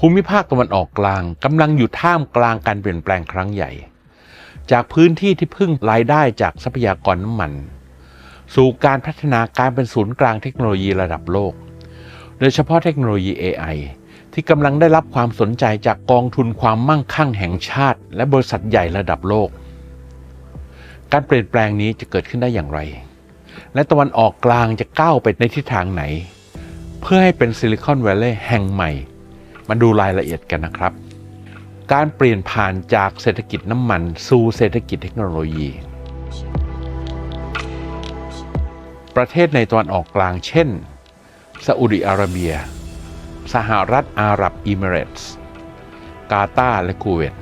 ภูมิภาคตะวันออกกลางกำลังอยู่ท่ามกลางการเปลี่ยนแปลงครั้งใหญ่ จากพื้นที่ที่พึ่งรายได้จากทรัพยากรน้ำมัน สู่การพัฒนาการเป็นศูนย์กลางเทคโนโลยีระดับโลก โดยเฉพาะเทคโนโลยี AI ที่กำลังได้รับความสนใจจากกองทุนความมั่งคั่งแห่งชาติ และบริษัทใหญ่ระดับโลก การเปลี่ยนแปลงนี้จะเกิดขึ้นได้อย่างไร และตะวันออกกลางจะก้าวไปในทิศทางไหน เพื่อให้เป็นซิลิคอนแวลลย์แห่งใหม่ มาดูรายละเอียดกันนะครับ การเปลี่ยนผ่านจากเศรษฐกิจน้ำมัน สู่เศรษฐกิจเทคโนโลยี ประเทศในตะวันออกกลางเช่นซาอุดิอาระเบีย สหรัฐอาหรับอิมิเรตส์กาตาร์และคูเวต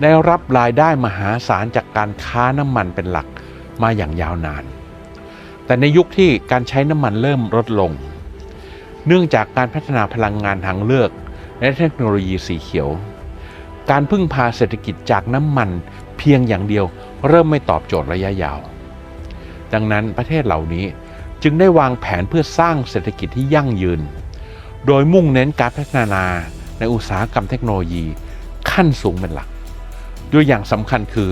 ได้รับรายได้มหาศาลจากการค้าน้ำมันเป็นหลักมาอย่างยาวนาน แต่ในยุคที่การใช้น้ำมันเริ่มลดลง เนื่องจากการพัฒนาพลังงานทางเลือก และเทคโนโลยีสีเขียว การพึ่งพาเศรษฐกิจจากน้ำมันเพียงอย่างเดียวเริ่มไม่ตอบโจทย์ระยะยาว ดังนั้นประเทศเหล่านี้จึงได้วางแผนเพื่อสร้างเศรษฐกิจที่ยั่งยืน โดยมุ่งเน้นการพัฒนาในอุตสาหกรรมเทคโนโลยีขั้นสูงเป็นหลัก ด้วยอย่างสำคัญคือ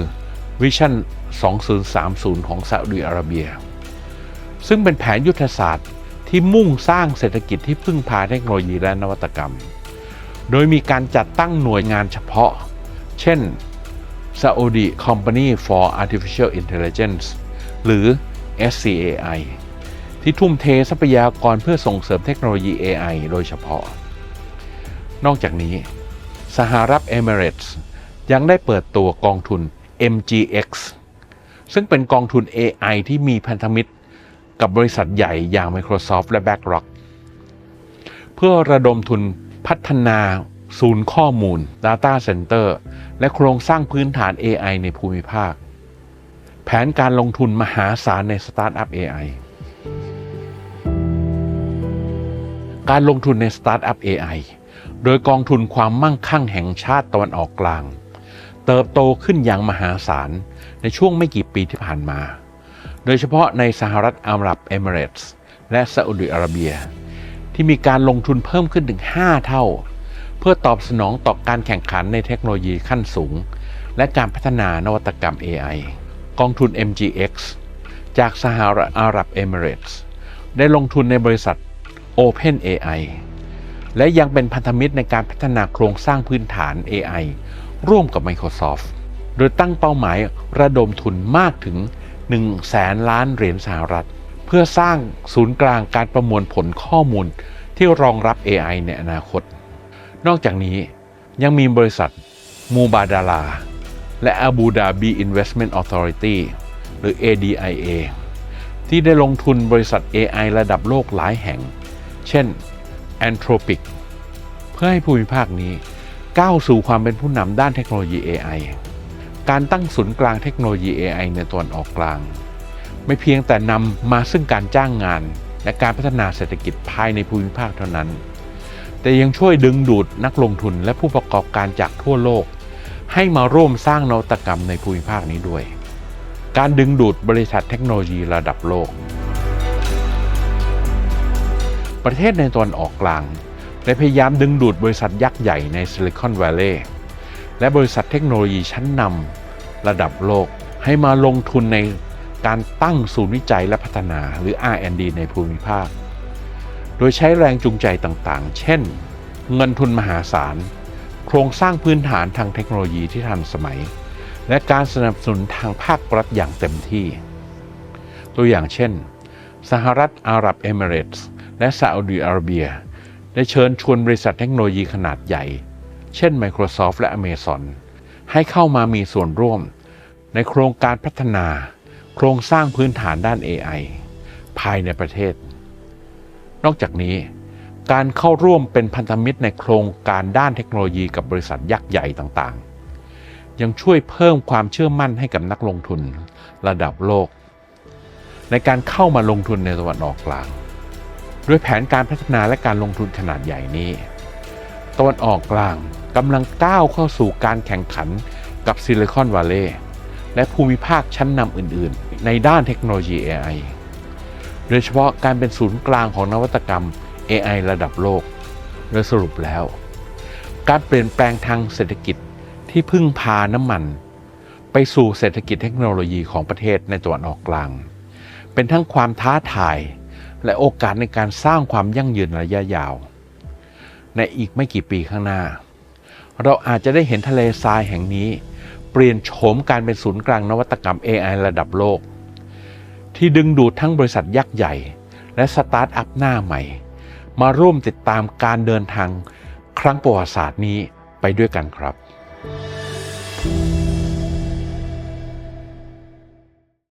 วิชั่น 2030 ของซาอุดิอาระเบีย ซึ่งเป็นแผนยุทธศาสตร์ ที่มุ่งสร้างเศรษฐกิจที่พึ่งพาเทคโนโลยีและนวัตกรรม โดยมีการจัดตั้งหน่วยงานเฉพาะ เช่น Saudi Company for Artificial Intelligence หรือ SCAI ที่ทุ่มเททรัพยากรเพื่อส่งเสริมเทคโนโลยี AI โดยเฉพาะ นอกจากนี้ สหรัฐเอมิเรตส์ยังได้เปิดตัวกองทุน MGX ซึ่งเป็นกองทุน AI ที่มีพันธมิตร กับบริษัทใหญ่อย่าง Microsoft และ BlackRock เพื่อระดมทุนพัฒนาศูนย์ข้อมูล Data Center และโครงสร้างพื้นฐาน AI ในภูมิภาค แผนการลงทุนมหาศาลในสตาร์ทอัพ AI การลงทุนในสตาร์ทอัพ AI โดยกองทุนความมั่งคั่งแห่งชาติตะวันออกกลาง เติบโตขึ้นอย่างมหาศาลในช่วงไม่กี่ปีที่ผ่านมา โดยเฉพาะในสหรัฐอาหรับเอมิเรตส์และซาอุดิอาระเบีย ที่มีการลงทุนเพิ่มขึ้นถึง 5 เท่า เพื่อตอบสนองต่อการแข่งขันในเทคโนโลยีขั้นสูง และการพัฒนานวัตกรรม AI กองทุน MGX จากสหรัฐอาหรับเอมิเรตส์ได้ลงทุนในบริษัท OpenAI และยังเป็นพันธมิตรในการพัฒนาโครงสร้างพื้นฐาน AI ร่วมกับ Microsoft โดยตั้งเป้าหมายระดมทุนมากถึง 1แสนล้านเหรียญสหรัฐ เพื่อสร้างศูนย์กลางการประมวลผลข้อมูลที่รองรับ AI ในอนาคต นอกจากนี้ยังมีบริษัทมูบาดาลาและ Abu Dhabi Investment Authority หรือ ADIA ที่ได้ลงทุนบริษัท AI ระดับโลกหลายแห่ง เช่น Anthropic เพื่อให้ภูมิภาคนี้ก้าวสู่ความเป็นผู้นำด้านเทคโนโลยี AI การตั้งศูนย์กลางเทคโนโลยี AI ในตะวันออกกลาง ไม่เพียงแต่นำมาซึ่งการจ้างงาน และการพัฒนาเศรษฐกิจภายในภูมิภาคเท่านั้น แต่ยังช่วยดึงดูดนักลงทุนและผู้ประกอบการจากทั่วโลก ให้มาร่วมสร้างนวัตกรรมในภูมิภาคนี้ด้วย การดึงดูดบริษัทเทคโนโลยีระดับโลก ประเทศในตะวันออกกลาง ได้พยายามดึงดูดบริษัทยักษ์ใหญ่ในซิลิคอนแวลลย์ และบริษัทเทคโนโลยีชั้นนำระดับโลกให้มาลงทุนในการตั้งศูนย์วิจัยและพัฒนาหรือ R&D ในภูมิภาค โดยใช้แรงจูงใจต่างๆ เช่น เงินทุนมหาศาล โครงสร้างพื้นฐานทางเทคโนโลยีที่ทันสมัย และการสนับสนุนทางภาครัฐอย่างเต็มที่ ตัวอย่างเช่น สหรัฐอาหรับเอมิเรตส์และซาอุดิอาระเบีย ได้เชิญชวนบริษัทเทคโนโลยีขนาดใหญ่ เช่น Microsoft และ Amazon ให้เข้ามามีส่วนร่วม ในโครงการพัฒนา โครงสร้างพื้นฐานด้าน AI ภายในประเทศ นอกจากนี้การเข้าร่วมเป็นพันธมิตรในโครงการด้านเทคโนโลยีกับบริษัทยักษ์ใหญ่ต่างๆ ยังช่วยเพิ่มความเชื่อมั่นให้กับนักลงทุนระดับโลก ในการเข้ามาลงทุนในตะวันออกกลาง ด้วยแผนการพัฒนาและการลงทุนขนาดใหญ่นี้ ตะวันออกกลางกำลังก้าวเข้าสู่การแข่งขันกับซิลิคอนวัลเลย์และภูมิภาคชั้นนำอื่นๆ ในด้านเทคโนโลยี AI โดยเฉพาะการเป็นศูนย์กลางของนวัตกรรม AI ระดับโลก โดยสรุปแล้ว การเปลี่ยนแปลงทางเศรษฐกิจที่พึ่งพาน้ำมัน ไปสู่เศรษฐกิจเทคโนโลยีของประเทศในตะวันออกกลาง เป็นทั้งความท้าทาย และโอกาสในการสร้างความยั่งยืนระยะยาว ในอีกไม่กี่ปีข้างหน้า เราอาจจะได้เห็นทะเลทรายแห่งนี้ เปลี่ยนโฉมการเป็นศูนย์กลางนวัตกรรม AI ระดับโลก ที่ดึงดูดทั้งบริษัทยักษ์ใหญ่ และสตาร์ทอัพหน้าใหม่ มาร่วมติดตามการเดินทางครั้งประวัติศาสตร์นี้ไปด้วยกันครับ